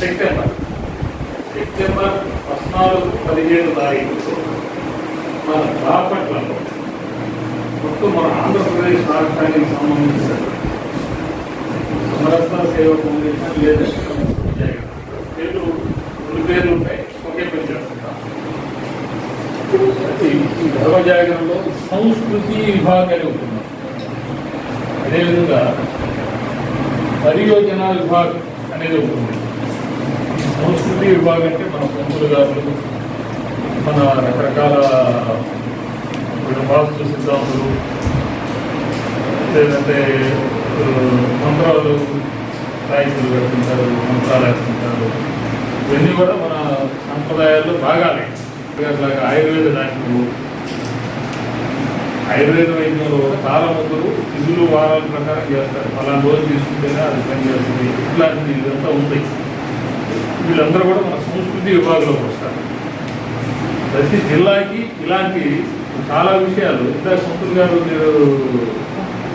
September September పద్నాలుగు పదిహేడు తారీఖు మన బాపట్లలో మొత్తం మన ఆంధ్రప్రదేశ్ రాష్ట్రానికి సంబంధించిన సమరస సేవ ఫౌండేషన్ లేదా పేర్లు రెండు పేర్లు ఉంటాయి ఒకే పేరు చేస్తుంటాం అయితే ఈ ధర్మజాగరంలో సంస్కృతి విభాగాన్ని ఉంటున్నాం అదేవిధంగా పరియోజన విభాగం అనేది ఉంటుంది. సంస్కృతి విభాగం అంటే మన పంతులు గారు మన రకరకాల వాస్తు సిద్ధాంతులు లేదంటే మంత్రాలు రాయితులు పెడుతుంటారు మంత్రాలు వేస్తుంటారు. ఇవన్నీ కూడా మన సంప్రదాయాల్లో భాగాలే. అట్లాగా ఆయుర్వేద డాక్టర్లు ఆయుర్వేద వైద్యంలో తాళముద్దులు తిథులు వారాల ప్రకారం చేస్తారు. అలా రోజు తీసుకుంటేనే అది పని చేస్తుంది ఇదంతా ఉంటాయి. వీళ్ళందరూ కూడా మన సంస్కృతి విభాగంలోకి వస్తారు. ప్రతి జిల్లాకి ఇలాంటి చాలా విషయాలు ఇందాక సొంతులు గారు మీరు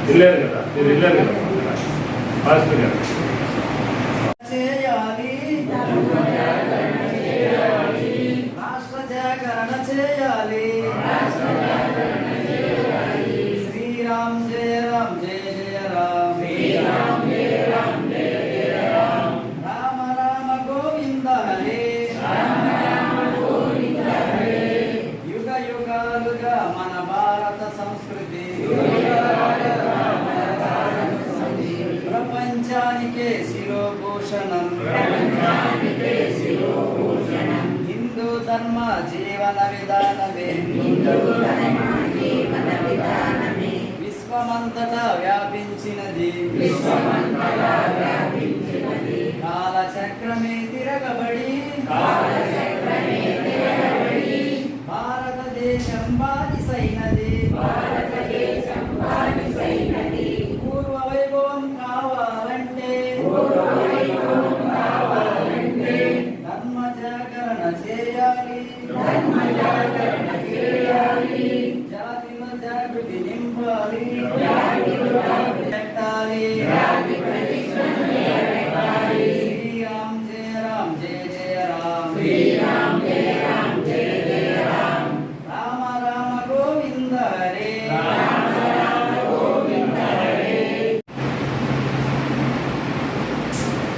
వెళ్ళారు కదా? మీరు వెళ్ళారు కదా? మాస్టర్ గారు. శిరోభూషణం హిందూ ధర్మ జీవన విధానమే విశ్వమంతటా వ్యాపించినది కాలచక్రమే తిరగబడి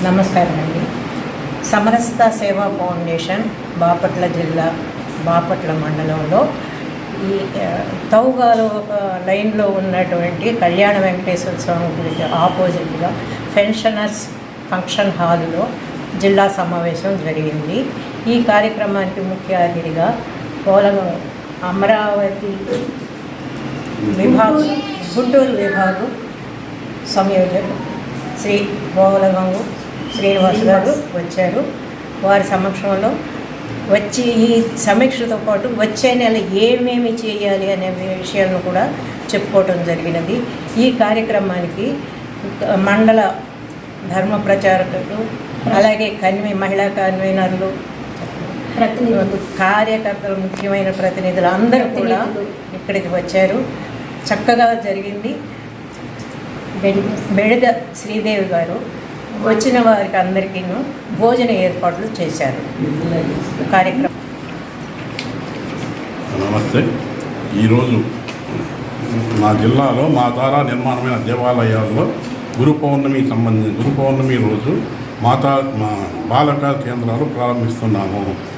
నమస్కారం అండి సమరస్త సేవా ఫౌండేషన్ బాపట్ల జిల్లా బాపట్ల మండలంలో ఈ తౌగాలో తౌగాలు ఒక లైన్లో ఉన్నటువంటి కళ్యాణ వెంకటేశ్వర స్వామి గుడికి ఆపోజిట్గా పెన్షనర్స్ ఫంక్షన్ హాల్లో జిల్లా సమావేశం జరిగింది. ఈ కార్యక్రమానికి ముఖ్య అతిథిగా పోలగ అమరావతి విభాగం గుంటూరు విభాగం సంయోజకు శ్రీ పోలగంగు శ్రీనివాస్ గారు వచ్చారు. వారి సమక్షంలో వచ్చి ఈ సమీక్షతో పాటు వచ్చే నెల ఏమేమి చేయాలి అనే విషయాలను కూడా చెప్పుకోవటం జరిగినది. ఈ కార్యక్రమానికి మండల ధర్మ ప్రచారకులు అలాగే కన్వీ మహిళా కన్వీనర్లు ప్రతినిధులు. కార్యకర్తలు ముఖ్యమైన ప్రతినిధులు అందరూ కూడా ఇక్కడికి వచ్చారు. చక్కగా జరిగింది. బెడద శ్రీదేవి గారు వచ్చిన వారికి అందరికీ భోజన ఏర్పాట్లు చేశారు. కార్యక్రమం. నమస్తే. ఈరోజు మా జిల్లాలో మా ద్వారా నిర్మాణమైన దేవాలయాల్లో గురు పౌర్ణమి సంబంధించి గురు పౌర్ణమి రోజు మాతా మా బాలక కేంద్రాలు ప్రారంభిస్తున్నాము.